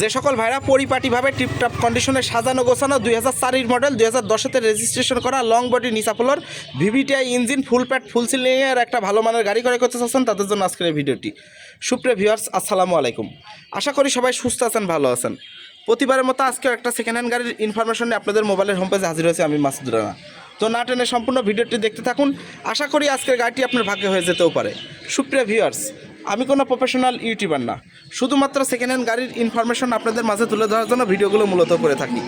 যে সকল ভাইরা পরিপাটিভাবে টিপটপ কন্ডিশনে সাজানো, গোছানো, দুই হাজার চারির মডেল দুই হাজার দশেতে রেজিস্ট্রেশন করা লং বডি নিসাফুলোর ভিভিটিআই ইঞ্জিন ফুল প্যাট ফুল সিলিংয়ের একটা ভালো মানের গাড়ি করে করতে চাচ্ছেন, তাদের জন্য আজকের ভিডিওটি। সুপ্রিয় ভিউয়ার্স আসসালামু আলাইকুম। আশা করি সবাই সুস্থ আছেন, ভালো আছেন। প্রতিবারের মতো আজকেও একটা সেকেন্ড হ্যান্ড গাড়ির ইনফরমেশন আপনাদের মোবাইলের হোম পেজে হাজির হয়েছে আমি মাসুদ রানা। তো না টেনে সম্পূর্ণ ভিডিওটি দেখতে থাকুন। আশা করি আজকের গাড়িটি আপনার ভাগ্যে হয়ে যেতেও পারে। সুপ্রিয় ভিউয়ার্স আমি কোনো প্রফেশনাল ইউটিউবার না। শুধুমাত্র সেকেন্ড হ্যান্ড গাড়ির ইনফরমেশন আপনাদের মাঝে তুলে ধরার জন্য ভিডিওগুলো মূলত করে থাকি।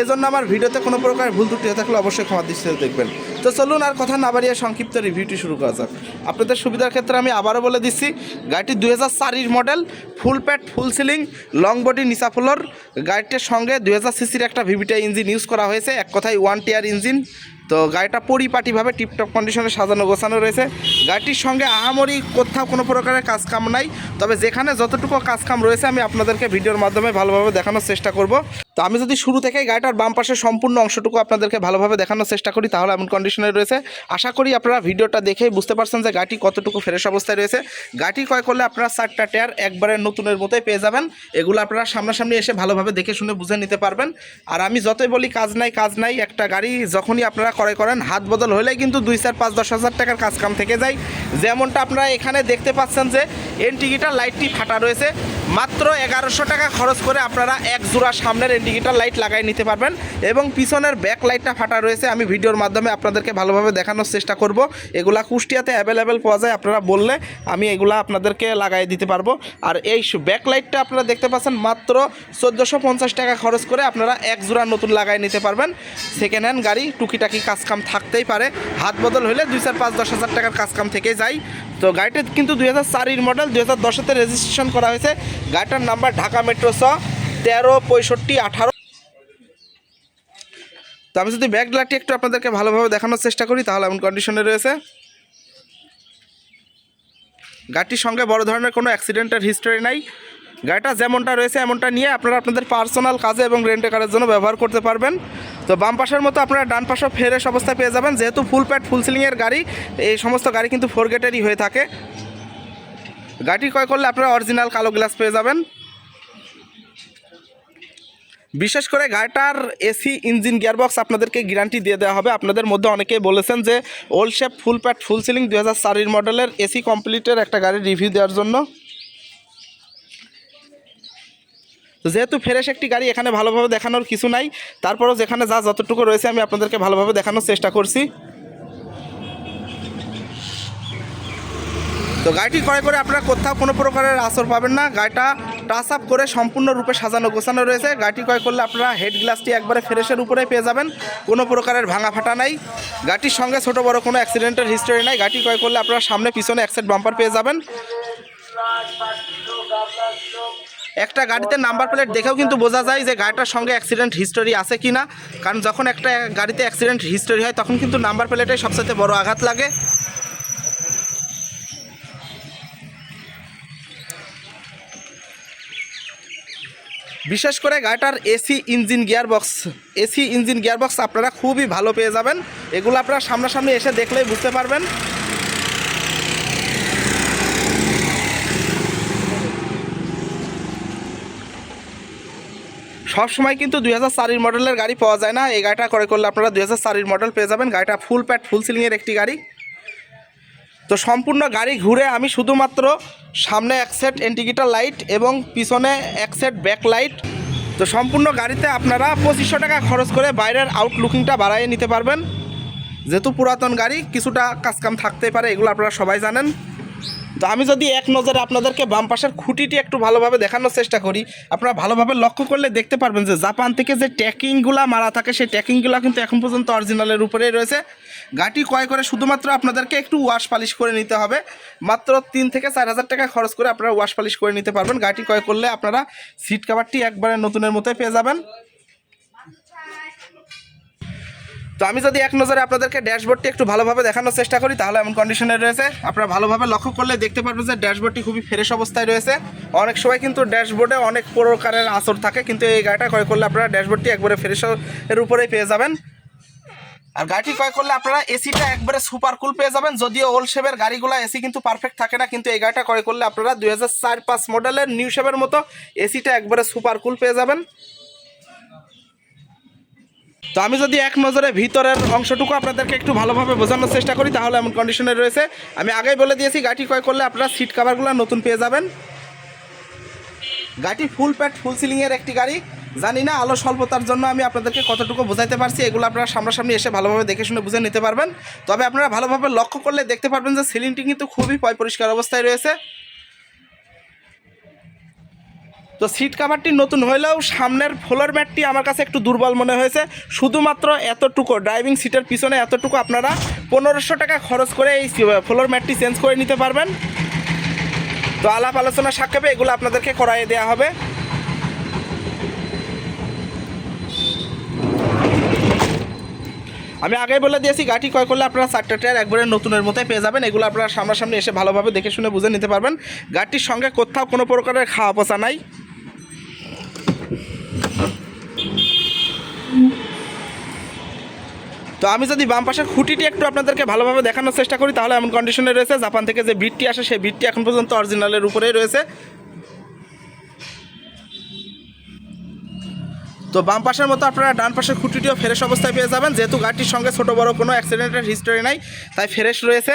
এজন্য আমার ভিডিওতে কোনো প্রকার ভুল ত্রুটি হয়ে থাকলে অবশ্যই ক্ষমা দৃষ্টিতে দেখবেন। তো চলুন আর কথা না বাড়িয়ে সংক্ষিপ্ত রিভিউটি শুরু করা যাক। আপনাদের সুবিধার ক্ষেত্রে আমি আবারও বলে দিচ্ছি, গাড়িটি দুই হাজার মডেল ফুল প্যাট ফুল সিলিং লং বডি নিচা ফ্লোর। গাড়িটির সঙ্গে দুই হাজার সিসির একটা ভিভিটা ইঞ্জিন ইউজ করা হয়েছে। এক কথায় ওয়ান টিয়ার ইঞ্জিন তো গাড়িটা পরিপাটিভাবে টিপটপ কন্ডিশনে সাজানো, গোছানো রয়েছে। গাড়িটির সঙ্গে আহামরি কোথাও কোনো প্রকারের কাজকাম নাই। তবে যেখানে যতটুকু কাজকাম রয়েছে, আমি আপনাদেরকে ভিডিওর মাধ্যমে ভালোভাবে দেখানোর চেষ্টা করব। তো আমি যদি শুরু থেকেই গাড়িটার বাম পাশের সম্পূর্ণ অংশটুকু আপনাদেরকে ভালোভাবে দেখানোর চেষ্টা করি, তাহলে এমন কন্ডিশনে রয়েছে। আশা করি আপনারা ভিডিওটা দেখেই বুঝতে পারছেন যে গাড়িটি কতটুকু ফ্রেশ অবস্থায় রয়েছে। গাড়ি ক্রয় করলে আপনারা চারটা টায়ার একবারে নতুনের মতোই পেয়ে যাবেন। এগুলো আপনারা সামনাসামনি এসে ভালোভাবে দেখে শুনে বুঝে নিতে পারবেন। আর আমি যতই বলি কাজ নাই কাজ নাই, একটা গাড়ি যখনই আপনারা ক্রয় করেন, হাত বদল হলেই কিন্তু দুই চার পাঁচ দশ হাজার টাকার কাজ কাম থেকে যায়। যেমনটা আপনারা এখানে দেখতে পাচ্ছেন যে এনটিকিটার লাইটটি ফাটা রয়েছে। মাত্র এগারোশো টাকা খরচ করে আপনারা এক জোড়া সামনের ইন্ডিকেটার লাইট লাগাই নিতে পারবেন এবং পিছনের ব্যাক লাইটটা ফাটা রয়েছে। আমি ভিডিওর মাধ্যমে আপনাদেরকে ভালোভাবে দেখানোর চেষ্টা করব। এগুলা কুষ্টিয়াতে অ্যাভেলেবেল পাওয়া যায় আপনারা বললে আমি এগুলা আপনাদেরকে লাগাই দিতে পারব। আর এই ব্যাক লাইটটা আপনারা দেখতে পাচ্ছেন মাত্র চোদ্দোশো পঞ্চাশ টাকা খরচ করে আপনারা এক জোড়া নতুন লাগাই নিতে পারবেন। সেকেন্ড হ্যান্ড গাড়ি, টুকিটাকি কাজকাম থাকতেই পারে। হাত বদল হলে দুই চার পাঁচ দশ হাজার টাকার কাজকাম থেকে যায়। তো গাড়িটা কিন্তু দুই হাজার চারির মডেল দুই হাজার দশেতে রেজিস্ট্রেশন করা হয়েছে। গাড়িটার নাম্বার ঢাকা মেট্রো স তেরো পঁয়ষট্টি আঠারো। তো আমি যদি ব্যাক গ্লাসটি একটু আপনাদেরকে ভালোভাবে দেখানোর চেষ্টা করি, তাহলে এমন কন্ডিশনে রয়েছে। গাড়িটির সঙ্গে বড় ধরনের কোনো অ্যাক্সিডেন্টের হিস্টোরি নাই। গাড়িটা যেমনটা রয়েছে, এমনটা নিয়ে আপনারা আপনাদের পার্সোনাল কাজে এবং রেন্টে কারের জন্য ব্যবহার করতে পারবেন। তো বাম পাশের মতো আপনারা ডান পাশেও ফ্রেশ অবস্থায় পেয়ে যাবেন। যেহেতু ফুল প্যাড ফুল সিলিংয়ের গাড়ি, এই সমস্ত গাড়ি কিন্তু ফোর গেটেরই হয়ে থাকে। গাড়ি ক্রয় করলে আপনারা অরিজিনাল কালো গ্লাস পেয়ে যাবেন। বিশেষ করে গাড়িটার এসি ইঞ্জিন গিয়ারবক্স আপনাদেরকে গ্যারান্টি দিয়ে দেওয়া হবে। আপনাদের মধ্যে অনেকেই বলেছেন যে ওল্ড শেপ ফুল প্যাট ফুল সিলিং দু হাজার মডেলের এসি কমপ্লিটের একটা গাড়ির রিভিউ দেওয়ার জন্য। তো যেহেতু ফ্রেশ একটি গাড়ি, এখানে ভালোভাবে দেখানোর কিছু নাই। তারপরেও যেখানে যা যতটুকু রয়েছে, আমি আপনাদেরকে ভালোভাবে দেখানোর চেষ্টা করছি। তো গাড়িটি ক্রয় করে আপনারা কোথাও কোনো প্রকারের আসর পাবেন না। গাড়িটা টাচ আপ করে সম্পূর্ণরূপে সাজানো গোছানো রয়েছে। গাড়িটি ক্রয় করলে আপনারা হেড গ্লাসটি একবারে ফ্রেশের উপরে পেয়ে যাবেন। কোনো প্রকারের ভাঙা ফাটা নাই। গাড়িটির সঙ্গে ছোটো বড় কোনো অ্যাক্সিডেন্টের হিস্টোরি নাই। গাড়িটি ক্রয় করলে আপনারা সামনে পিছনে একসাইড বাম্পার পেয়ে যাবেন। একটা গাড়িতে নাম্বার প্লেট দেখেও কিন্তু বোঝা যায় যে গাড়িটার সঙ্গে অ্যাক্সিডেন্ট হিস্টোরি আছে কি না কারণ যখন একটা গাড়িতে অ্যাক্সিডেন্ট হিস্টোরি হয়, তখন কিন্তু নাম্বার প্লেটে সবচেয়ে বড় আঘাত লাগে। বিশেষ করে গাড়িটার AC engine gearbox. AC engine gearbox আপনারা খুবই ভালো পেয়ে যাবেন। এগুলো আপনারা সামনাসামনি এসে দেখলেই বুঝতে পারবেন। সব সময় কিন্তু দুই হাজার চারির মডেলের গাড়ি পাওয়া যায় না। এই গাড়িটা করে করলে আপনারা দুই হাজার চারির মডেল পেয়ে যাবেন। গাড়িটা ফুল প্যাট ফুল সিলিংয়ের একটি গাড়ি। তো সম্পূর্ণ গাড়ি ঘুরে আমি শুধুমাত্র সামনে এক সেট ইন্ডিকেটার লাইট এবং পিছনে এক সেট ব্যাক লাইট তো সম্পূর্ণ গাড়িতে আপনারা পঁচিশশো টাকা খরচ করে বাইরের আউটলুকিংটা বাড়াইয়ে নিতে পারবেন। যেহেতু পুরাতন গাড়ি, কিছুটা কাজকাম থাকতেই পারে, এগুলো আপনারা সবাই জানেন। তো আমি যদি এক নজরে আপনাদেরকে বাম পাশের খুঁটিটি একটু ভালোভাবে দেখানোর চেষ্টা করি, আপনারা ভালোভাবে লক্ষ্য করলে দেখতে পারবেন যে জাপান থেকে যে ট্যাকিংগুলো মারা থাকে, সেই ট্যাকিংগুলো কিন্তু এখন পর্যন্ত অরিজিনালের উপরেই রয়েছে। গাড়ি ক্রয় করে শুধুমাত্র আপনাদেরকে একটু ওয়াশ পালিশ করে নিতে হবে। মাত্র তিন থেকে চার হাজার টাকা খরচ করে আপনারা ওয়াশ পালিশ করে নিতে পারবেন। গাড়ি ক্রয় করলে আপনারা সিট কাভারটি একবারে নতুনের মতোই পেয়ে যাবেন। তো আমি যদি এক নজরে আপনাদেরকে ড্যাশবোর্ডটি একটু ভালোভাবে দেখানোর চেষ্টা করি, তাহলে এমন কন্ডিশনে রয়েছে। আপনারা ভালোভাবে লক্ষ্য করলে দেখতে পারবেন যে ড্যাশবোর্ডটি খুবই ফ্রেশ অবস্থায় রয়েছে। অনেক সময় কিন্তু ড্যাশবোর্ডে অনেক প্রকারের আসর থাকে, কিন্তু এই গাড়িটা ক্রয় করলে আপনারা ড্যাশবোর্ডটি একবারে ফ্রেশ এর উপরেই পেয়ে যাবেন। আর গাড়িটি ক্রয় করলে আপনারা এসিটা একবারে সুপার কুল পেয়ে যাবেন, যদিও ওল্ড শেপের গাড়িগুলো এসি কিন্তু পারফেক্ট থাকে না, কিন্তু এই গাড়িটা ক্রয় করলে আপনারা দুই হাজার চার পাঁচ মডেলের নিউ শেপের মতো এসিটা একবারে সুপার কুল পেয়ে যাবেন। তো আমি যদি এক নজরে ভিতরের অংশটুকু আপনাদেরকে একটু ভালোভাবে বোঝানোর চেষ্টা করি, তাহলে এমন কন্ডিশনে রয়েছে। আমি আগেই বলে দিয়েছি গাড়িটি ক্রয় করলে আপনারা সিট কাভারগুলো নতুন পেয়ে যাবেন। গাড়িটি ফুল প্যাট ফুল সিলিংয়ের একটি গাড়ি। জানি না আলো স্বল্পতার জন্য আমি আপনাদেরকে কতটুকু বোঝাইতে পারছি, এগুলো আপনারা সামনাসামনি এসে ভালোভাবে দেখে শুনে বুঝে নিতে পারবেন। তবে আপনারা ভালোভাবে লক্ষ্য করলে দেখতে পারবেন যে সিলিংটি কিন্তু খুবই পয় পরিষ্কার অবস্থায় রয়েছে। তো সিট কাভারটি নতুন হলেও সামনের ফ্লোর ম্যাটটি আমার কাছে একটু দুর্বল মনে হয়েছে। শুধুমাত্র এতটুকু ড্রাইভিং সিটের পিছনে এতটুকু আপনারা পনেরোশো টাকা খরচ করে এই ফ্লোর ম্যাটটি চেঞ্জ করে নিতে পারবেন। তো আলাপ আলোচনা সাক্ষেপে এগুলো আপনাদেরকে করাইয়ে দেওয়া হবে। আমি আগে বলে দিয়েছি গাড়ি ক্রয় করলে আপনারা চারটা টায়ার একবারে নতুনের মতোই পেয়ে যাবেন। এগুলো আপনারা সামনাসামনি এসে ভালোভাবে দেখে শুনে বুঝে নিতে পারবেন। গাড়িটির সঙ্গে কোথাও কোনো প্রকারের খাওয়া পচা নাই। তো আমি যদি বাম পাশের খুঁটিটি একটু আপনাদেরকে ভালোভাবে দেখানোর চেষ্টা করি, তাহলে এমন কন্ডিশনে রয়েছে, জাপান থেকে যে বিটটি আসে, সেই বিটটি এখন পর্যন্ত অরিজিনালের উপরেই রয়েছে। তো বাম পাশের মতো আপনারা ডান পাশের খুঁটিটিও ফ্রেশ অবস্থায় পেয়ে যাবেন, যেহেতু গাড়িটির সঙ্গে ছোট বড় কোনো অ্যাক্সিডেন্টের হিস্টোরি নাই, তাই ফ্রেশ রয়েছে।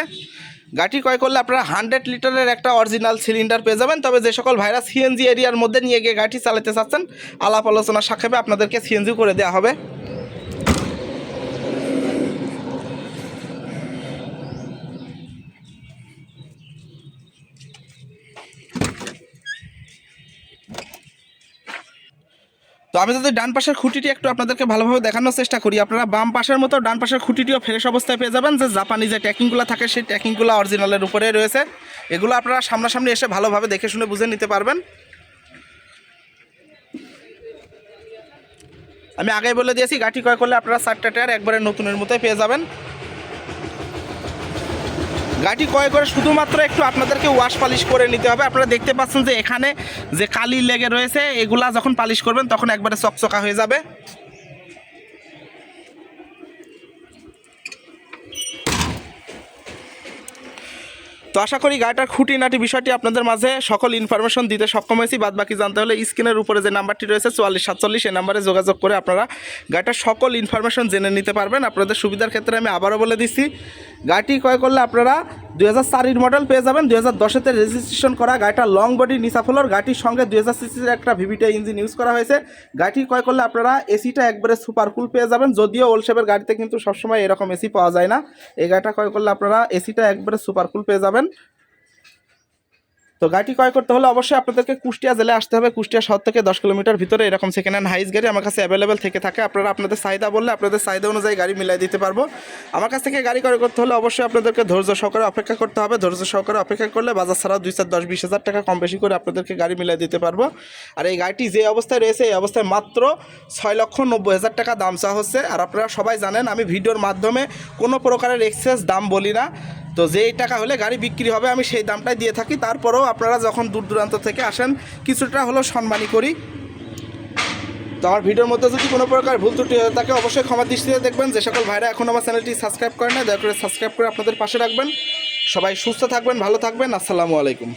গাড়ি ক্রয় করলে আপনারা হান্ড্রেড লিটারের একটা অরিজিনাল সিলিন্ডার পেয়ে যাবেন, তবে যে সকল ভাইরা সিএনজি এরিয়ার মধ্যে নিয়ে গিয়ে গাড়িটি চালাতে চাচ্ছেন আলাপ আলোচনা সাক্ষেপে আপনাদেরকে সিএনজি করে দেওয়া হবে। আমি যদি ডান পাশের খুঁটিটি একটু আপনাদেরকে ভালোভাবে দেখানোর চেষ্টা করি। আপনারা বাম পাশের মতো ডান পাশের খুঁটিটিও ফ্রেশ অবস্থায় পেয়ে যাবেন। যে জাপানি যে ট্যাকিংগুলো থাকে, সেই ট্যাকিংগুলো অরিজিনালের উপরে রয়েছে। এগুলো আপনারা সামনাসামনি এসে ভালোভাবে দেখে শুনে বুঝে নিতে পারবেন। আমি আগে বলে দিয়েছি গাড়ি ক্রয় করলে আপনারা চারটা টায়ার একবারে নতুনের মতোই পেয়ে যাবেন। গাড়ি ক্রয় করে শুধুমাত্র একটু আপনাদেরকে ওয়াশ পালিশ করে নিতে হবে। আপনারা দেখতে পাচ্ছেন যে এখানে যে কালি লেগে রয়েছে, এগুলা যখন পালিশ করবেন তখন একবারে চকচকা হয়ে যাবে। তো আশা করি গাড়িটার খুঁটিনাটি বিষয়টি আপনাদের মাঝে সকল ইনফরমেশন দিতে সক্ষম হয়েছি। বাদ বাকি জানতে হলে স্ক্রিনের উপরে যে নাম্বারটি রয়েছে, চুয়াল্লিশ সাতচল্লিশ, এই নাম্বারে যোগাযোগ করে আপনারা গাড়িটার সকল ইনফরমেশন জেনে নিতে পারবেন। আপনাদের সুবিধার ক্ষেত্রে আমি আবারও বলে দিচ্ছি গাড়িটি ক্রয় করলে আপনারা দুই হাজার চারির মডেল পেয়ে যাবেন। দুই হাজার দশেতে রেজিস্ট্রেশন করা গাড়িটা লং বডি নিসাফলর গাড়িটির সঙ্গে দুই হাজার সিসির একটা ভিভিটা ইঞ্জিন ইউজ করা হয়েছে। গাড়িটি ক্রয় করলে আপনারা এসিটা একবারে সুপার কুল পেয়ে যাবেন। যদিও ওলশেপের গাড়িতে কিন্তু সবসময় এরকম এসি পাওয়া যায় না। এই গাড়িটা ক্রয় করলে আপনারা এসিটা একবারে সুপার কুল পেয়ে যাবেন। তো গাড়িটি ক্রয় করতে হলে অবশ্যই আপনাদেরকে কুষ্টিয়া জেলে আসতে হবে। কুষ্টিয়া শহর থেকে দশ কিলোমিটার ভিতরে এরকম সেকেন্ড হ্যান্ড হাইস গাড়ি আমার কাছে অ্যাভেলেবেল থেকে থাকে। আপনারা আপনাদের চাহিদা বললে আপনাদের চাহিদা অনুযায়ী গাড়ি মিলাই দিতে পারব। আমার কাছ থেকে গাড়ি ক্রয় করতে হলে অবশ্যই আপনাদেরকে ধৈর্য সহকারে অপেক্ষা করতে হবে। ধৈর্য সহকারে অপেক্ষা করলে বাজার ছাড়াও দুই চার দশ বিশ হাজার টাকা কম বেশি করে আপনাদেরকে গাড়ি মিলাই দিতে পারব। আর এই গাড়িটি যে অবস্থায় রয়েছে, এই অবস্থায় মাত্র ছয় লক্ষ নব্বই হাজার টাকা দাম চাওয়া হচ্ছে। আর আপনারা সবাই জানেন, আমি ভিডিওর মাধ্যমে কোনো প্রকারের এক্সেস দাম বলি না। তো যেই টাকা হলে গাড়ি বিক্রি হবে, আমি সেই দামটাই দিয়ে থাকি। তারপরেও আপনারা যখন দূর দূরান্ত থেকে আসেন, কিছুটা হলেও সম্মানই করি। তো আমার ভিডিওর মধ্যে যদি কোনো প্রকার ভুল ত্রুটি হয়ে থাকে, অবশ্যই ক্ষমা দৃষ্টিতে দেখবেন। যে সকল ভাইরা এখন আমার চ্যানেলটি সাবস্ক্রাইব করেন না দয়া করে সাবস্ক্রাইব করে আপনাদের পাশে রাখবেন। সবাই সুস্থ থাকবেন, ভালো থাকবেন। আসসালামু আলাইকুম।